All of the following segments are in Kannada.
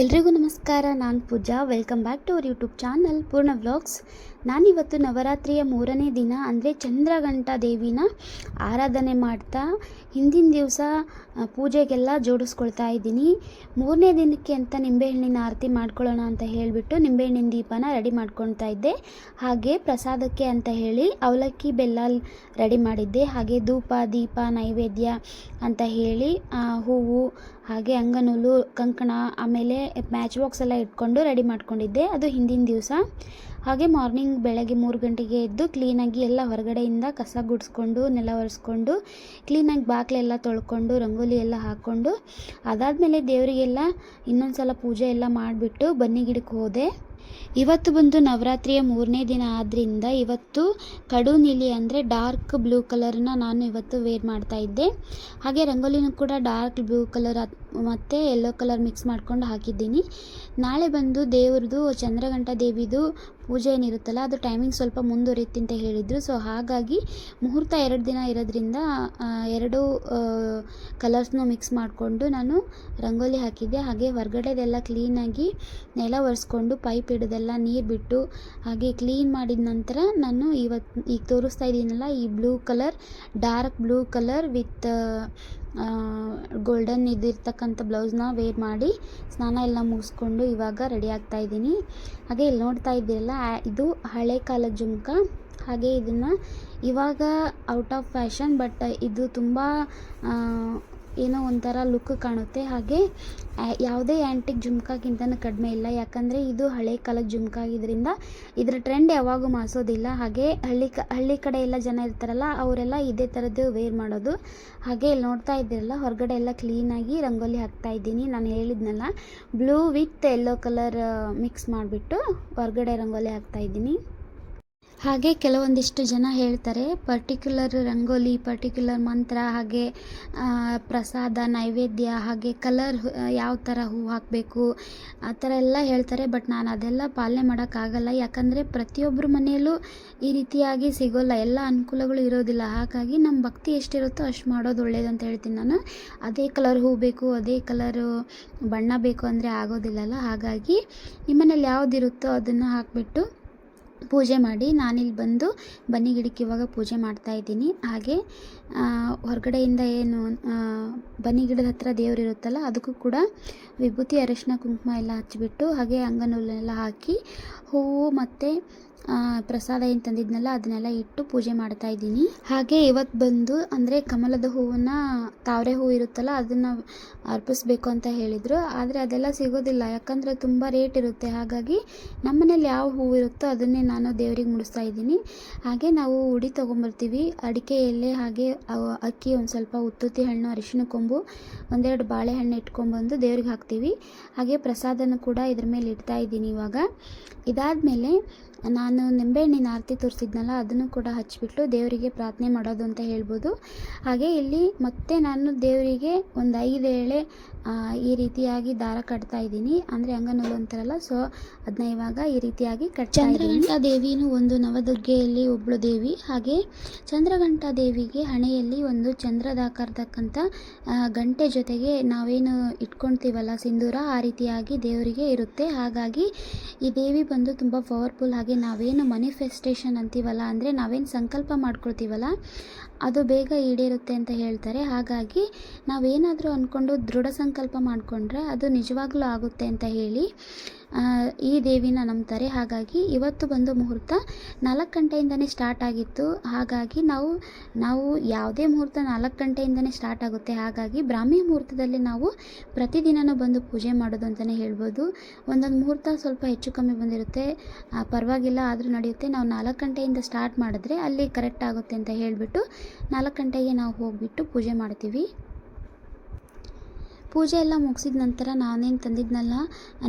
ಎಲ್ರಿಗೂ ನಮಸ್ಕಾರ, ನಾನು Pooja. Welcome back to our YouTube channel Poorna vlogs ನಾನಿವತ್ತು ನವರಾತ್ರಿಯ ಮೂರನೇ ದಿನ, ಅಂದರೆ ಚಂದ್ರಘಂಟ ದೇವಿನ ಆರಾಧನೆ ಮಾಡ್ತಾ, ಹಿಂದಿನ ದಿವಸ ಪೂಜೆಗೆಲ್ಲ ಜೋಡಿಸ್ಕೊಳ್ತಾ ಇದ್ದೀನಿ. ಮೂರನೇ ದಿನಕ್ಕೆ ಅಂತ ನಿಂಬೆಹಣ್ಣಿನ ಆರತಿ ಮಾಡ್ಕೊಳ್ಳೋಣ ಅಂತ ಹೇಳಿಬಿಟ್ಟು ನಿಂಬೆಹಣ್ಣಿನ ದೀಪನ ರೆಡಿ ಮಾಡ್ಕೊಳ್ತಾ ಇದ್ದೆ. ಹಾಗೆ ಪ್ರಸಾದಕ್ಕೆ ಅಂತ ಹೇಳಿ ಅವಲಕ್ಕಿ ಬೆಲ್ಲ ರೆಡಿ ಮಾಡಿದ್ದೆ. ಹಾಗೆ ಧೂಪ, ದೀಪ, ನೈವೇದ್ಯ ಅಂತ ಹೇಳಿ ಹೂವು ಹಾಗೆ ಅಂಗನೂಲು, ಕಂಕಣ, ಆಮೇಲೆ ಮ್ಯಾಚ್ ಬಾಕ್ಸ್ ಎಲ್ಲ ಇಟ್ಕೊಂಡು ರೆಡಿ ಮಾಡ್ಕೊಂಡಿದ್ದೆ. ಅದು ಹಿಂದಿನ ದಿವಸ. ಹಾಗೆ ಮಾರ್ನಿಂಗ್ ಬೆಳಗ್ಗೆ ಮೂರು ಗಂಟೆಗೆ ಎದ್ದು ಕ್ಲೀನಾಗಿ ಎಲ್ಲ ಹೊರಗಡೆಯಿಂದ ಕಸ ಗುಡಿಸ್ಕೊಂಡು, ನೆಲ ಒರೆಸ್ಕೊಂಡು ಕ್ಲೀನಾಗಿ ಬಾಗಿಲೆಲ್ಲ ತೊಳ್ಕೊಂಡು, ರಂಗೋಲಿ ಎಲ್ಲ ಹಾಕ್ಕೊಂಡು ಅದಾದಮೇಲೆ ದೇವರಿಗೆಲ್ಲ ಇನ್ನೊಂದು ಸಲ ಪೂಜೆ ಎಲ್ಲ ಮಾಡಿಬಿಟ್ಟು ಬನ್ನಿ ಗಿಡಕ್ಕೆ ಹೋದೆ. ಇವತ್ತು ಬಂದು ನವರಾತ್ರಿಯ ಮೂರನೇ ದಿನ ಆದ್ದರಿಂದ ಇವತ್ತು ಕಡು ನೀಲಿ ಅಂದರೆ ಡಾರ್ಕ್ ಬ್ಲೂ ಕಲರ್ನ ನಾನು ಇವತ್ತು ವೇರ್ ಮಾಡ್ತಾ ಇದ್ದೆ. ಹಾಗೆ ರಂಗೋಲಿನೂ ಕೂಡ ಡಾರ್ಕ್ ಬ್ಲೂ ಕಲರ್ ಮತ್ತು ಯೆಲ್ಲೋ ಕಲರ್ ಮಿಕ್ಸ್ ಮಾಡ್ಕೊಂಡು ಹಾಕಿದ್ದೀನಿ. ನಾಳೆ ಬಂದು ದೇವ್ರದ್ದು ಚಂದ್ರಘಂಟ ದೇವಿದು ಪೂಜೆ ಏನಿರುತ್ತಲ್ಲ ಅದು ಟೈಮಿಂಗ್ ಸ್ವಲ್ಪ ಮುಂದುವರಿಯುತ್ತೆ ಅಂತ ಹೇಳಿದರು. ಸೊ ಹಾಗಾಗಿ ಮುಹೂರ್ತ ಎರಡು ದಿನ ಇರೋದ್ರಿಂದ ಎರಡು ಕಲರ್ಸ್ನ ಮಿಕ್ಸ್ ಮಾಡಿಕೊಂಡು ನಾನು ರಂಗೋಲಿ ಹಾಕಿದ್ದೆ. ಹಾಗೆ ಹೊರಗಡೆದೆಲ್ಲ ಕ್ಲೀನಾಗಿ ನೆಲ ಒರೆಸ್ಕೊಂಡು ಪೈಪ್ ಹಿಡಿದೆಲ್ಲ ನೀರು ಬಿಟ್ಟು ಹಾಗೆ ಕ್ಲೀನ್ ಮಾಡಿದ ನಂತರ ನಾನು ಇವತ್ತು ಈಗ ತೋರಿಸ್ತಾ ಇದ್ದೀನಲ್ಲ, ಈ blue colour dark blue colour with golden ಇದಿರ್ತಕ್ಕಂಥ ಬ್ಲೌಸ್ನ ವೇರ್ ಮಾಡಿ ಸ್ನಾನ ಎಲ್ಲ ಮುಗಿಸ್ಕೊಂಡು ಇವಾಗ ರೆಡಿ ಆಗ್ತಾ ಇದ್ದೀನಿ. ಹಾಗೆ ಇಲ್ಲಿ ನೋಡ್ತಾ ಇದ್ದೀರಲ್ಲ ಇದು ಹಳೆ ಕಾಲದ ಜುಮ್ಕ. ಹಾಗೆ ಇದನ್ನು ಇವಾಗ ಔಟ್ ಆಫ್ ಫ್ಯಾಷನ್ ಬಟ್ ಇದು ತುಂಬ ಏನೋ ಒಂಥರ ಲುಕ್ ಕಾಣುತ್ತೆ. ಹಾಗೆ ಯಾವುದೇ ಆ್ಯಂಟಿಕ್ ಜುಮ್ಕಾಗಿಂತನೂ ಕಡಿಮೆ ಇಲ್ಲ. ಯಾಕಂದರೆ ಇದು ಹಳೆ ಕಾಲದ ಜುಮ್ಕ ಆಗಿದ್ದರಿಂದ ಇದರ ಟ್ರೆಂಡ್ ಯಾವಾಗೂ ಮಾಸೋದಿಲ್ಲ ಹಾಗೆ, ಹಳ್ಳಿ ಕ, ಹಳ್ಳಿ ಕಡೆ ಎಲ್ಲ ಜನ ಇರ್ತಾರಲ್ಲ, ಅವರೆಲ್ಲ ಇದೇ ಥರದ್ದು ವೇರ್ ಮಾಡೋದು. ಹಾಗೆ ಇಲ್ಲಿ ನೋಡ್ತಾ ಇದ್ದೀರಲ್ಲ, ಹೊರಗಡೆ ಎಲ್ಲ ಕ್ಲೀನಾಗಿ ರಂಗೋಲಿ ಹಾಕ್ತಾ ಇದ್ದೀನಿ. ನಾನು ಹೇಳಿದ್ನಲ್ಲ blue with yellow colour mix ಮಾಡಿಬಿಟ್ಟು ಹೊರಗಡೆ ರಂಗೋಲಿ ಹಾಕ್ತಾ ಇದ್ದೀನಿ. ಹಾಗೆ ಕೆಲವೊಂದಿಷ್ಟು ಜನ ಹೇಳ್ತಾರೆ ಪರ್ಟಿಕ್ಯುಲರ್ ರಂಗೋಲಿ ಪರ್ಟಿಕ್ಯುಲರ್ ಮಂತ್ರ, ಹಾಗೆ ಪ್ರಸಾದ, ನೈವೇದ್ಯ, ಹಾಗೆ ಕಲರ್ ಯಾವ ಥರ ಹೂ ಹಾಕಬೇಕು, ಆ ಥರ ಎಲ್ಲ ಹೇಳ್ತಾರೆ. ಬಟ್ ನಾನು ಅದೆಲ್ಲ ಪಾಲನೆ ಮಾಡೋಕ್ಕಾಗಲ್ಲ. ಯಾಕಂದರೆ ಪ್ರತಿಯೊಬ್ಬರ ಮನೆಯಲ್ಲೂ ಈ ರೀತಿಯಾಗಿ ಸಿಗೋಲ್ಲ. ಎಲ್ಲ ಅನುಕೂಲಗಳು ಇರೋದಿಲ್ಲ. ಹಾಗಾಗಿ ನಮ್ಮ ಭಕ್ತಿ ಎಷ್ಟಿರುತ್ತೋ ಅಷ್ಟು ಮಾಡೋದು ಒಳ್ಳೇದು ಅಂತ ಹೇಳ್ತೀನಿ ನಾನು. ಅದೇ ಕಲರ್ ಹೂ ಬೇಕು, ಅದೇ ಕಲರು ಬಣ್ಣ ಬೇಕು ಅಂದರೆ ಆಗೋದಿಲ್ಲಲ್ಲ. ಹಾಗಾಗಿ ನಿಮ್ಮನೇಲಿ ಯಾವುದಿರುತ್ತೋ ಅದನ್ನು ಹಾಕಿಬಿಟ್ಟು ಪೂಜೆ ಮಾಡಿ ನಾನಿಲ್ಲಿ ಬಂದು ಬನ್ನಿ ಗಿಡಕ್ಕೆ ಇವಾಗ ಪೂಜೆ ಮಾಡ್ತಾ ಇದ್ದೀನಿ. ಹಾಗೆ ಹೊರಗಡೆಯಿಂದ ಏನು ಬನ್ನಿ ಗಿಡದ ಹತ್ರ ದೇವರಿರುತ್ತಲ್ಲ ಅದಕ್ಕೂ ಕೂಡ ವಿಭೂತಿ, ಅರಿಶಿನ, ಕುಂಕುಮ ಎಲ್ಲ ಹಚ್ಚಿಬಿಟ್ಟು ಹಾಗೆ ಅಂಗನೂಲನ್ನೆಲ್ಲ ಹಾಕಿ ಹೂವು ಮತ್ತು ಪ್ರಸಾದ ಏನು ತಂದಿದ್ನಲ್ಲ, ಅದನ್ನೆಲ್ಲ ಇಟ್ಟು ಪೂಜೆ ಮಾಡ್ತಾ ಇದ್ದೀನಿ. ಹಾಗೆ ಇವತ್ತು ಬಂದು, ಅಂದರೆ ಕಮಲದ ಹೂವನ್ನ ತಾವರೆ ಹೂವು ಇರುತ್ತಲ್ಲ, ಅದನ್ನು ಅರ್ಪಿಸ್ಬೇಕು ಅಂತ ಹೇಳಿದರು. ಆದರೆ ಅದೆಲ್ಲ ಸಿಗೋದಿಲ್ಲ, ಯಾಕಂದರೆ ತುಂಬ ರೇಟ್ ಇರುತ್ತೆ. ಹಾಗಾಗಿ ನಮ್ಮನೇಲಿ ಯಾವ ಹೂವು ಇರುತ್ತೋ ಅದನ್ನೇ ನಾನು ದೇವರಿಗೆ ಮುಡಿಸ್ತಾ ಇದ್ದೀನಿ. ಹಾಗೆ ನಾವು ಉಡಿ ತೊಗೊಂಬರ್ತೀವಿ. ಅಡಿಕೆ ಎಲೆ, ಹಾಗೆ ಅಕ್ಕಿ, ಒಂದು ಸ್ವಲ್ಪ ಉತ್ತುತ್ತಿ ಹಣ್ಣು ಅರಿಶಿನ ಕೊಂಬು, ಒಂದೆರಡು ಬಾಳೆಹಣ್ಣು ಇಟ್ಕೊಂಡ್ಬಂದು ದೇವ್ರಿಗೆ ಹಾಕ್ತೀವಿ. ಹಾಗೆ ಪ್ರಸಾದನ ಕೂಡ ಇದ್ರ ಮೇಲೆ ಇಡ್ತಾ ಇದ್ದೀನಿ ಇವಾಗ. ಇದಾದಮೇಲೆ ನಾನು ನಿಂಬೆಹಣ್ಣಿನ ಆರತಿ ತೋರಿಸಿದ್ನಲ್ಲ, ಅದನ್ನು ಕೂಡ ಹಚ್ಚಿಬಿಟ್ಟು ದೇವರಿಗೆ ಪ್ರಾರ್ಥನೆ ಮಾಡೋದು ಅಂತ ಹೇಳ್ಬೋದು. ಹಾಗೆ ಇಲ್ಲಿ ಮತ್ತೆ ನಾನು ದೇವರಿಗೆ ಒಂದು ಐದು ಎಳೆ ಈ ರೀತಿಯಾಗಿ ದಾರ ಕಟ್ತಾ ಇದ್ದೀನಿ. ಅಂದರೆ ಅಂಗನೂಲು ಅಂತಾರಲ್ಲ, ಸೊ ಅದನ್ನ ಇವಾಗ ಈ ರೀತಿಯಾಗಿ ಕಟ್ ಚಂದ್ರಘಂಟ ದೇವಿನೂ ಒಂದು ನವದುರ್ಗೆಯಲ್ಲಿ ಒಬ್ಬಳು ದೇವಿ. ಹಾಗೆ ಚಂದ್ರಘಂಟ ದೇವಿಗೆ ಹಣೆಯಲ್ಲಿ ಒಂದು ಚಂದ್ರದಾಕಾರತಕ್ಕಂಥ ಗಂಟೆ ಜೊತೆಗೆ ನಾವೇನು ಇಟ್ಕೊಳ್ತೀವಲ್ಲ ಸಿಂಧೂರ, ಆ ರೀತಿಯಾಗಿ ದೇವರಿಗೆ ಇರುತ್ತೆ. ಹಾಗಾಗಿ ಈ ದೇವಿ ಬಂದು ತುಂಬ ಪವರ್ಫುಲ್ ಹಾಗೆ ನಾವೇನು ಮನಿಫೆಸ್ಟೇಷನ್ ಅಂತೀವಲ್ಲ ಅಂದರೆ ನಾವೇನು ಸಂಕಲ್ಪ ಮಾಡ್ಕೊಳ್ತೀವಲ್ಲ ಅದು ಬೇಗ ಈಡೇರುತ್ತೆ ಅಂತ ಹೇಳ್ತಾರೆ. ಹಾಗಾಗಿ ನಾವೇನಾದರೂ ಅಂದ್ಕೊಂಡು ದೃಢ ಸಂಕಲ್ಪ ಮಾಡಿಕೊಂಡ್ರೆ ಅದು ನಿಜವಾಗ್ಲೂ ಆಗುತ್ತೆ ಅಂತ ಹೇಳಿ ಈ ದೇವಿನ ನಂಬ್ತಾರೆ. ಹಾಗಾಗಿ ಇವತ್ತು ಬಂದು ಮುಹೂರ್ತ ನಾಲ್ಕು ಗಂಟೆಯಿಂದನೇ ಸ್ಟಾರ್ಟ್ ಆಗಿತ್ತು. ಹಾಗಾಗಿ ನಾವು ನಾವು ಯಾವುದೇ ಮುಹೂರ್ತ ನಾಲ್ಕು ಗಂಟೆಯಿಂದನೇ ಸ್ಟಾರ್ಟ್ ಆಗುತ್ತೆ. ಹಾಗಾಗಿ ಬ್ರಾಹ್ಮಿ ಮುಹೂರ್ತದಲ್ಲಿ ನಾವು ಪ್ರತಿದಿನನೂ ಬಂದು ಪೂಜೆ ಮಾಡೋದು ಅಂತಲೇ ಹೇಳ್ಬೋದು. ಒಂದೊಂದು ಮುಹೂರ್ತ ಸ್ವಲ್ಪ ಹೆಚ್ಚು ಕಮ್ಮಿ ಬಂದಿರುತ್ತೆ. ಪರವಾಗಿಲ್ಲ, ಆದರೂ ನಡೆಯುತ್ತೆ. ನಾವು ನಾಲ್ಕು ಗಂಟೆಯಿಂದ ಸ್ಟಾರ್ಟ್ ಮಾಡಿದ್ರೆ ಅಲ್ಲಿ ಕರೆಕ್ಟ್ ಆಗುತ್ತೆ ಅಂತ ಹೇಳಿಬಿಟ್ಟು ನಾಲ್ಕು ಗಂಟೆಗೆ ನಾವು ಹೋಗಿಬಿಟ್ಟು ಪೂಜೆ ಮಾಡ್ತೀವಿ. ಪೂಜೆ ಎಲ್ಲ ಮುಗಿಸಿದ ನಂತರ ನಾನೇನು ತಂದಿದ್ನಲ್ಲ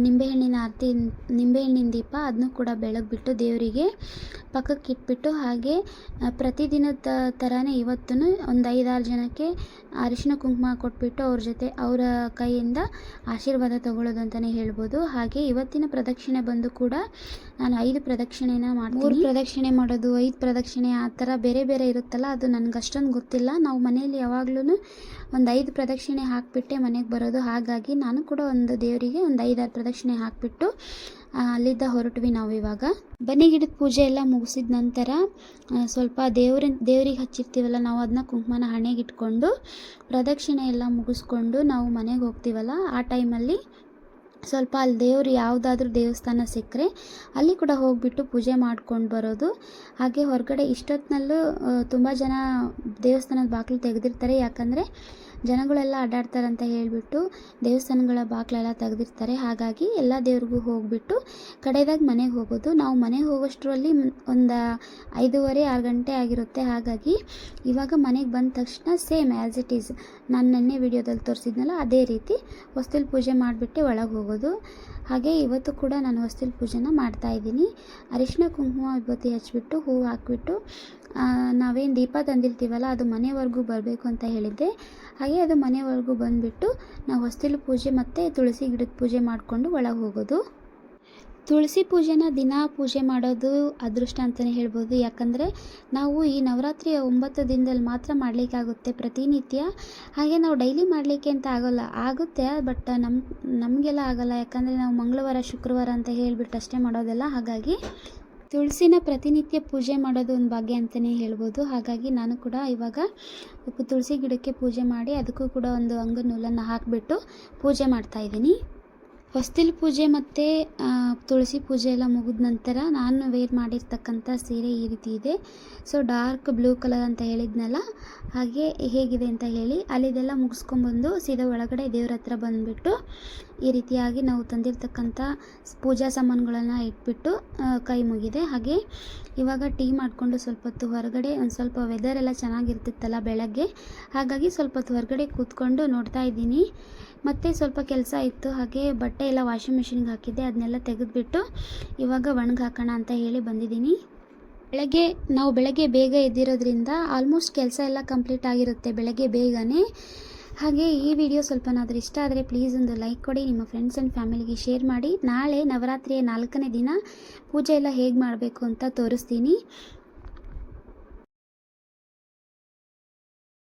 ನಿಂಬೆಹಣ್ಣಿನ ಆರತಿ, ನಿಂಬೆಹಣ್ಣಿನ ದೀಪ ಅದನ್ನು ಕೂಡ ಬೆಳಗ್ಬಿಟ್ಟು ದೇವರಿಗೆ ಪಕ್ಕಕ್ಕೆ ಇಟ್ಬಿಟ್ಟು ಹಾಗೆ ಪ್ರತಿದಿನದ ಥರನೇ ಇವತ್ತೂ ಒಂದು ಐದಾರು ಜನಕ್ಕೆ ಅರಿಶಿನ ಕುಂಕುಮ ಕೊಟ್ಬಿಟ್ಟು ಅವ್ರ ಜೊತೆ ಅವರ ಕೈಯಿಂದ ಆಶೀರ್ವಾದ ತಗೊಳ್ಳೋದು ಅಂತಲೇ ಹೇಳ್ಬೋದು. ಹಾಗೆ ಇವತ್ತಿನ ಪ್ರದಕ್ಷಿಣೆ ಬಂದು ಕೂಡ ನಾನು ಐದು ಪ್ರದಕ್ಷಿಣೆನ ಮಾಡ್ತೀನಿ. ಮೂರು ಪ್ರದಕ್ಷಿಣೆ ಮಾಡೋದು, ಐದು ಪ್ರದಕ್ಷಿಣೆ ಆ ಥರ ಬೇರೆ ಬೇರೆ ಇರುತ್ತಲ್ಲ, ಅದು ನನಗೆ ಅಷ್ಟೊಂದು ಗೊತ್ತಿಲ್ಲ. ನಾವು ಮನೆಯಲ್ಲಿ ಯಾವಾಗ್ಲೂ ಒಂದು ಐದು ಪ್ರದಕ್ಷಿಣೆ ಹಾಕಿಬಿಟ್ಟೆ ಮನೆಗೆ ಬರೋದು. ಹಾಗಾಗಿ ನಾನು ಕೂಡ ಒಂದು ದೇವರಿಗೆ ಒಂದು ಐದಾರು ಪ್ರದಕ್ಷಿಣೆ ಹಾಕಿಬಿಟ್ಟು ಅಲ್ಲಿದ್ದ ಹೊರಟ್ವಿ ನಾವು ಇವಾಗ. ಬನ್ನಿ ಗಿಡದ ಪೂಜೆ ಎಲ್ಲ ಮುಗಿಸಿದ ನಂತರ ಸ್ವಲ್ಪ ದೇವ್ರ, ದೇವ್ರಿಗೆ ಹಚ್ಚಿರ್ತೀವಲ್ಲ, ನಾವು ಅದನ್ನ ಕುಂಕುಮನ ಹಣೆಗೆ ಇಟ್ಕೊಂಡು ಪ್ರದಕ್ಷಿಣೆ ಎಲ್ಲ ಮುಗಿಸ್ಕೊಂಡು ನಾವು ಮನೆಗೆ ಹೋಗ್ತೀವಲ್ಲ, ಆ ಟೈಮಲ್ಲಿ ಸ್ವಲ್ಪ ಅಲ್ಲಿ ದೇವರು ಯಾವುದಾದ್ರೂ ದೇವಸ್ಥಾನ ಸಿಕ್ಕರೆ ಅಲ್ಲಿ ಕೂಡ ಹೋಗಿಬಿಟ್ಟು ಪೂಜೆ ಮಾಡ್ಕೊಂಡು ಬರೋದು. ಹಾಗೆ ಹೊರಗಡೆ ಇಷ್ಟೊತ್ತಿನಲ್ಲೂ ತುಂಬ ಜನ ದೇವಸ್ಥಾನದ ಬಾಗಿಲು ತೆಗೆದಿರ್ತಾರೆ. ಯಾಕಂದರೆ ಜನಗಳೆಲ್ಲ ಅಡ್ಡಾಡ್ತಾರೆ ಅಂತ ಹೇಳಿಬಿಟ್ಟು ದೇವಸ್ಥಾನಗಳ ಬಾಗಿಲೆಲ್ಲ ತೆಗೆದಿರ್ತಾರೆ. ಹಾಗಾಗಿ ಎಲ್ಲ ದೇವ್ರಿಗೂ ಹೋಗಿಬಿಟ್ಟು ಕಡೆದಾಗ ಮನೆಗೆ ಹೋಗೋದು. ನಾವು ಮನೆಗೆ ಹೋಗೋಷ್ಟರಲ್ಲಿ ಒಂದು ಐದೂವರೆ, ಆರು ಗಂಟೆ ಆಗಿರುತ್ತೆ. ಹಾಗಾಗಿ ಇವಾಗ ಮನೆಗೆ ಬಂದ ತಕ್ಷಣ ಸೇಮ್ ಆ್ಯಸ್ ಇಟ್ ಈಸ್ ನಾನು ನೆನ್ನೆ ವಿಡಿಯೋದಲ್ಲಿ ತೋರಿಸಿದ್ನಲ್ಲ, ಅದೇ ರೀತಿ ಹೊಸ್ತಿಲ್ ಪೂಜೆ ಮಾಡಿಬಿಟ್ಟು ಒಳಗೆ ಹೋಗೋದು. ಹಾಗೆ ಇವತ್ತು ಕೂಡ ನಾನು ಹೊಸ್ತಿಲ್ ಪೂಜೆನ ಮಾಡ್ತಾ ಇದ್ದೀನಿ. ಅರಿಶಿನ ಕುಂಕುಮ ವಿಭೂತಿ ಹಚ್ಚಿಬಿಟ್ಟು ಹೂವು ಹಾಕ್ಬಿಟ್ಟು ನಾವೇನು ದೀಪ ತಂದಿರ್ತೀವಲ್ಲ, ಅದು ಮನೆವರೆಗೂ ಬರಬೇಕು ಅಂತ ಹೇಳಿದ್ದೆ. ಹಾಗೆ ಅದು ಮನೆವರೆಗೂ ಬಂದುಬಿಟ್ಟು ನಾವು ಹೊಸ್ತಿಲು ಪೂಜೆ ಮತ್ತು ತುಳಸಿ ಗಿಡದ ಪೂಜೆ ಮಾಡಿಕೊಂಡು ಒಳಗೆ ಹೋಗೋದು. ತುಳಸಿ ಪೂಜೆನ ದಿನ ಪೂಜೆ ಮಾಡೋದು ಅದೃಷ್ಟ ಅಂತಲೇ ಹೇಳ್ಬೋದು. ಯಾಕಂದರೆ ನಾವು ಈ ನವರಾತ್ರಿಯ ಒಂಬತ್ತು ದಿನದಲ್ಲಿ ಮಾತ್ರ ಮಾಡಲಿಕ್ಕಾಗುತ್ತೆ ಪ್ರತಿನಿತ್ಯ. ಹಾಗೆ ನಾವು ಡೈಲಿ ಮಾಡಲಿಕ್ಕೆ ಅಂತ ಆಗೋಲ್ಲ, ಆಗುತ್ತೆ. ಬಟ್ ನಮ್ಮ ನಮಗೆಲ್ಲ ಆಗೋಲ್ಲ. ಯಾಕಂದರೆ ನಾವು ಮಂಗಳವಾರ, ಶುಕ್ರವಾರ ಅಂತ ಹೇಳಿಬಿಟ್ಟು ಅಷ್ಟೇ ಮಾಡೋದಲ್ಲ. ಹಾಗಾಗಿ ತುಳಸಿನ ಪ್ರತಿನಿತ್ಯ ಪೂಜೆ ಮಾಡೋದು ಒಂದು ಭಾಗ್ಯ ಅಂತಲೇ ಹೇಳ್ಬೋದು. ಹಾಗಾಗಿ ನಾನು ಕೂಡ ಇವಾಗ ತುಳಸಿ ಗಿಡಕ್ಕೆ ಪೂಜೆ ಮಾಡಿ ಅದಕ್ಕೂ ಕೂಡ ಒಂದು ಅಂಗನೂಲನ್ನು ಹಾಕಿಬಿಟ್ಟು ಪೂಜೆ ಮಾಡ್ತಾಯಿದ್ದೀನಿ ಹೊಸ್ತಿಲು ಪೂಜೆ ಮತ್ತು ತುಳಸಿ ಪೂಜೆ ಎಲ್ಲ ಮುಗಿದ ನಂತರ ನಾನು ವೇರ್ ಮಾಡಿರ್ತಕ್ಕಂಥ ಸೀರೆ ಈ ರೀತಿ ಇದೆ. ಸೊ ಡಾರ್ಕ್ ಬ್ಲೂ ಕಲರ್ ಅಂತ ಹೇಳಿದ್ನಲ್ಲ, ಹಾಗೆ ಹೇಗಿದೆ ಅಂತ ಹೇಳಿ ಅಲ್ಲಿದೆಲ್ಲ ಮುಗಿಸ್ಕೊಂಡ್ಬಂದು ಸೀದಾ ಒಳಗಡೆ ದೇವ್ರ ಹತ್ರ ಬಂದುಬಿಟ್ಟು ಈ ರೀತಿಯಾಗಿ ನಾವು ತಂದಿರ್ತಕ್ಕಂಥ ಪೂಜಾ ಸಾಮಾನುಗಳನ್ನು ಇಟ್ಬಿಟ್ಟು ಕೈ ಮುಗಿದೆ. ಹಾಗೆ ಇವಾಗ ಟೀ ಮಾಡಿಕೊಂಡು ಸ್ವಲ್ಪ ಹೊತ್ತು ಹೊರಗಡೆ ಒಂದು ಸ್ವಲ್ಪ ವೆದರ್ ಎಲ್ಲ ಚೆನ್ನಾಗಿರ್ತಿತ್ತಲ್ಲ ಬೆಳಗ್ಗೆ, ಹಾಗಾಗಿ ಸ್ವಲ್ಪ ಹೊತ್ತು ಹೊರಗಡೆ ಕೂತ್ಕೊಂಡು ನೋಡ್ತಾ ಇದ್ದೀನಿ. ಮತ್ತು ಸ್ವಲ್ಪ ಕೆಲಸ ಇತ್ತು, ಹಾಗೆ ಬಟ್ಟೆ ಎಲ್ಲ ವಾಷಿಂಗ್ ಮಿಷಿನ್ಗೆ ಹಾಕಿದ್ದೆ ಅದನ್ನೆಲ್ಲ ತೆಗೆದುಬಿಟ್ಟು ಇವಾಗ ಒಣಗಿ ಹಾಕೋಣ ಅಂತ ಹೇಳಿ ಬಂದಿದ್ದೀನಿ. ಬೆಳಗ್ಗೆ, ನಾವು ಬೆಳಗ್ಗೆ ಬೇಗ ಎದ್ದಿರೋದ್ರಿಂದ ಆಲ್ಮೋಸ್ಟ್ ಕೆಲಸ ಎಲ್ಲ ಕಂಪ್ಲೀಟ್ ಆಗಿರುತ್ತೆ ಬೆಳಗ್ಗೆ ಬೇಗನೆ. ಹಾಗೆ ಈ ವಿಡಿಯೋ ಸ್ವಲ್ಪನಾದರೂ ಇಷ್ಟ ಆದರೆ ಪ್ಲೀಸ್ ಒಂದು ಲೈಕ್ ಕೊಡಿ, ನಿಮ್ಮ ಫ್ರೆಂಡ್ಸ್ ಆ್ಯಂಡ್ ಫ್ಯಾಮಿಲಿಗೆ ಶೇರ್ ಮಾಡಿ. ನಾಳೆ ನವರಾತ್ರಿಯ ನಾಲ್ಕನೇ ದಿನ ಪೂಜೆ ಎಲ್ಲ ಹೇಗೆ ಮಾಡಬೇಕು ಅಂತ ತೋರಿಸ್ತೀನಿ.